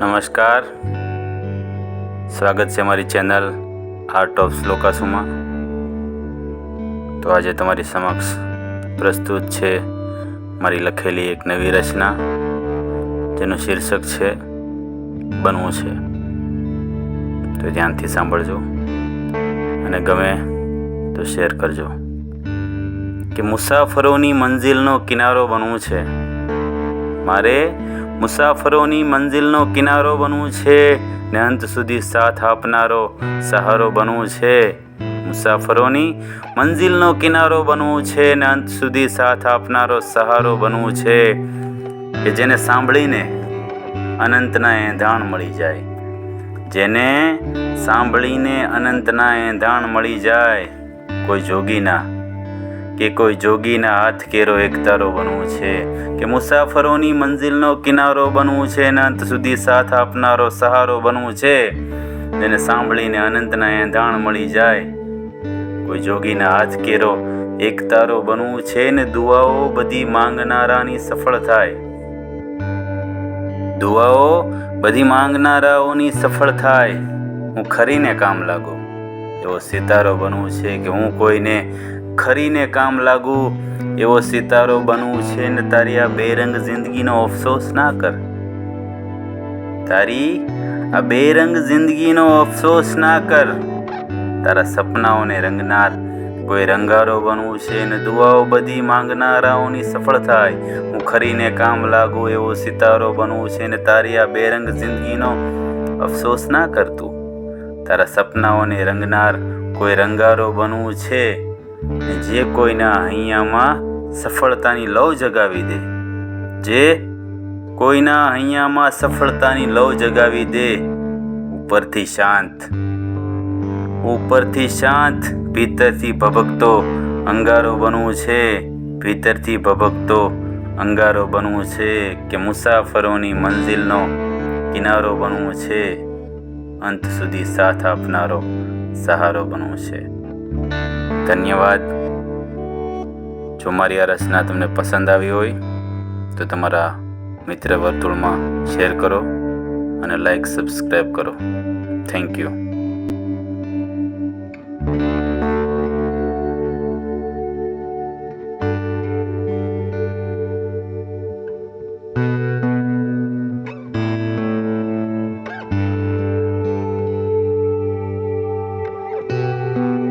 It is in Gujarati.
નમસ્કાર. સ્વાગત છે મારી ચેનલ આર્ટ ઓફ શ્લોકાસુમાં તો આજે તમારી સમક્ષ પ્રસ્તુત છે મારી લખેલી એક નવી રચના, જેનું શીર્ષક છે બનવું છે. તો ધ્યાનથી સાંભળજો અને ગમે તો શેર કરજો. કે મુસાફરોની મંજિલનો કિનારો બનવું છે. મારે મુસાફરોની મંજિલનો કિનારો બનવું છે ને અંત સુધી સાથ આપનારો સહારો બનવું છે. મુસાફરોની મંજિલનો કિનારો બનવું છે ને અંત સુધી સાથ આપનારો સહારો બનવું છે કે જેને સાંભળીને અનંતના એંધાણ મળી જાય. જેને સાંભળીને અનંતના એંધાણ મળી જાય, કોઈ જોગીના કે કોઈ જોગીના હાથ કેરો એકતારો બનવું છે, કે મુસાફરોની મંજિલનો કિનારો બનવું છે ને અંત સુધી સાથ આપનારો સહારો બનવું છે એને સાંભળીને અનંતના એંધાણ મળી જાય. કોઈ જોગીના હાથ કેરો એકતારો બનવું છે, ને દુઆઓ બધી માંગનારાની સફળ થાય. દુઆઓ બધી માંગનારાઓની સફળ થાય. હું ખરીને કામ લાગો. એવો સિતારો બનવું છે કે હું કોઈને ખરીને કામ લાગુ. એવો સિતારો બનવું છે ને તારી આ બેરંગ જિંદગીનો અફસોસ ના કર. તારી આ બેરંગ જિંદગીનો અફસોસ ના કર. તારા સપનાઓને રંગનાર. કોઈ રંગારો બનવું છે ને દુઆઓ બધી માંગનારાઓની સફળ થાય. હું ખરીને કામ લાગુ, એવો સિતારો બનવું છે ને તારી આ બેરંગ જિંદગીનો અફસોસ ના કરતું તારા સપનાઓને રંગનાર. કોઈ રંગારો બનવું છે ને જે કોઈના અહીંયામાં સફળતાની લવ જગાવી દે, જે કોઈના અહીંયામાં સફળતાની લવ જગાવી દે, ઉપરથી શાંત. ઉપરથી શાંત, ભીતરથી ભભકતો અંગારો બનવું છે, ભીતરથી ભભકતો અંગારો બનવું છે, કે મુસાફરોની મંજિલનો કિનારો બનવું છે, અંત સુધી સાથ આપનારો સહારો બનવું છે. ધન્યવાદ. જો મારી આ રચના તમને પસંદ આવી હોય, તો તમારા મિત્ર વર્તુળમાં શેર કરો અને લાઈક સબસ્ક્રાઈબ કરો. Thank you